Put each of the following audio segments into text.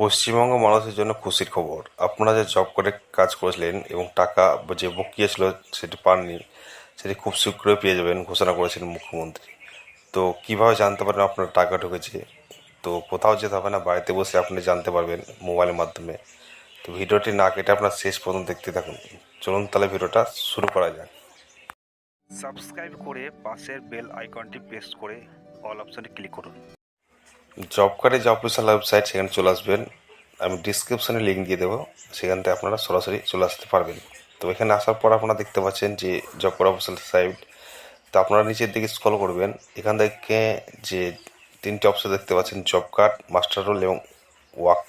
পশ্চিমবঙ্গ মানুষের জন্য খুশির খবর। আপনারা যে জব করে কাজ করেছিলেন এবং টাকা যে বকিয়া ছিল সেটি পাননি, সেটি খুব শীঘ্রই পেয়ে যাবেন ঘোষণা করেছেন মুখ্যমন্ত্রী। তো কীভাবে জানতে পারবেন আপনার টাকা ঢুকেছে? তো কোথাও যেতে হবে না, বাড়িতে বসে আপনি জানতে পারবেন মোবাইলের মাধ্যমে। তো ভিডিওটি না কেটে আপনার শেষ পর্যন্ত দেখতে থাকুন। চলুন তাহলে ভিডিওটা শুরু করা যাক। সাবস্ক্রাইব করে পাশের বেল আইকনটি প্রেস করে অল অপশনে ক্লিক করুন। জব কার্ডে যে অফিসিয়াল ওয়েবসাইট সেখানে চলে আসবেন। আমি ডিসক্রিপশনে লিঙ্ক দিয়ে দেবো। সেখান থেকে আপনারা সরাসরি চলে আসতে পারবেন। তো এখানে আসার পর আপনারা দেখতে পাচ্ছেন যে জব কার্ড অফিসিয়াল সাইট তো আপনারা নিচের দিকে স্ক্রল করবেন। এখান থেকে যে তিনটে অপশন দেখতে পাচ্ছেন জব কার্ড মাস্টার রোল এবং ওয়াক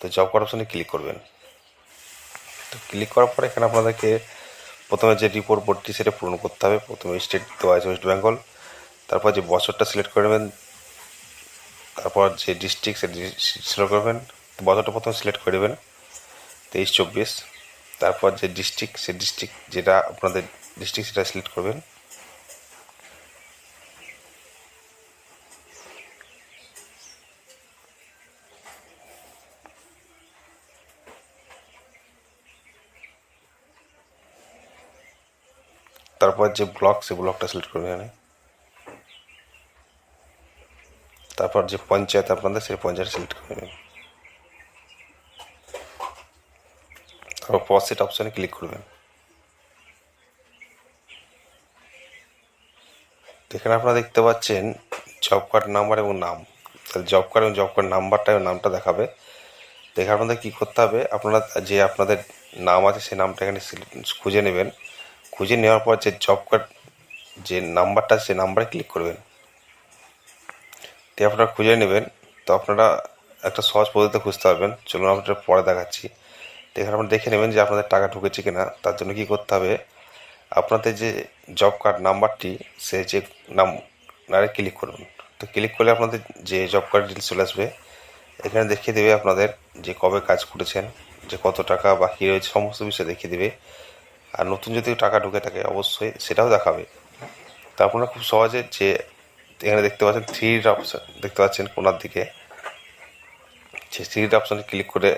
তো জব কার্ড অপশানে ক্লিক করবেন। তো ক্লিক করার পর এখানে আপনাদেরকে প্রথমে যে রিপোর্ট বোর্ডটি সেটা পূরণ করতে হবে। প্রথমে স্টেট দেওয়া আছে ওয়েস্ট বেঙ্গল তারপর যে বছরটা সিলেক্ট করে নেবেন তারপর যে ডিস্ট্রিক্ট সে সিলেক্ট করবেন, বছরটা প্রথমে সিলেক্ট করে দেবেন তেইশ, চব্বিশ। তারপর যে ডিস্ট্রিক্ট সে ডিস্ট্রিক্ট যেটা আপনাদের ডিস্ট্রিক্ট সেটা সিলেক্ট করবেন। তারপর যে ব্লক সে ব্লকটা সিলেক্ট করবেন এখানে। তারপর যে পঞ্চায়েত আপনাদের, সেই পঞ্চায়েত সিলেক্ট করে নেবেন। তারপর পসিট অপশানে ক্লিক করবেন। এখানে আপনারা দেখতে পাচ্ছেন জব কার্ড নাম্বার এবং নাম। তাহলে জব কার্ড এবং জব কার্ড নাম্বারটা এবং নামটা দেখাবে। দেখে আপনাদের কী করতে হবে? আপনারা যে আপনাদের নাম আছে, সেই নামটা এখানে খুঁজে নেবেন। খুঁজে নেওয়ার পর যে জব কার্ড যে নাম্বারটা সেই নাম্বারে ক্লিক করবেন। দিয়ে আপনারা খুঁজে নেবেন। তো আপনারা একটা সহজ পদ্ধতিতে খুঁজতে পারবেন। চলুন আপনাদের পরে দেখাচ্ছি। তো এখানে আপনারা দেখে নেবেন যে আপনাদের টাকা ঢুকেছে কিনা, তার জন্য কী করতে হবে। আপনাদের যে জব কার্ড নাম্বারটি সে যে নাম নারে ক্লিক করুন। তো ক্লিক করলে আপনাদের যে জব কার্ড ডিটেলস চলে আসবে। এখানে দেখিয়ে দেবে আপনাদের যে কবে কাজ করেছেন, যে কত টাকা বা বাকি রয়েছে, সমস্ত বিষয় দেখিয়ে দেবে। আর নতুন যদি টাকা ঢুকে থাকে, অবশ্যই সেটাও দেখাবে। তো আপনারা খুব সহজে যে এখানে দেখতে পাচ্ছেন থ্রি অপশান দেখতে পাচ্ছেন কোনার দিকে। সেই থ্রি অপশানে ক্লিক করে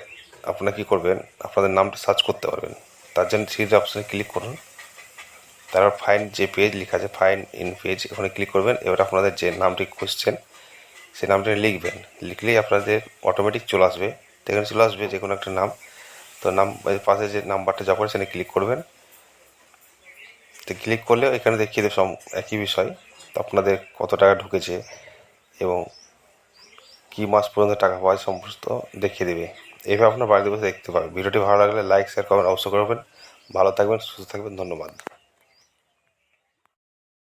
আপনারা কী করবেন? আপনাদের নামটা সার্চ করতে পারবেন। তার জন্য থ্রি অপশানে ক্লিক করুন। তারপর ফাইন যে পেজ লেখা আছে ফাইন ইন পেজ ওখানে ক্লিক করবেন। এবার আপনাদের যে নামটি খুঁজছেন সেই নামটা লিখবেন। লিখলেই আপনাদের অটোমেটিক চলে আসবে। এখানে চলে আসবে যে কোনো একটা নাম। তো নাম পাশে যে নাম্বারটা যা করে সেখানে ক্লিক করবেন। তো ক্লিক করলে এখানে দেখিয়ে দেবে সব একই বিষয়। আপনাদের কত টাকা ঢুকেছে এবং কী মাস পর্যন্ত টাকা পাওয়া সমস্ত দেখিয়ে দেবে। এইভাবে আপনার বাড়িতে বসে দেখতে পাবেন ভিডিওটি ভালো লাগলে লাইক শেয়ার কমেন্ট অবশ্যই করবেন। ভালো থাকবেন, সুস্থ থাকবেন, ধন্যবাদ।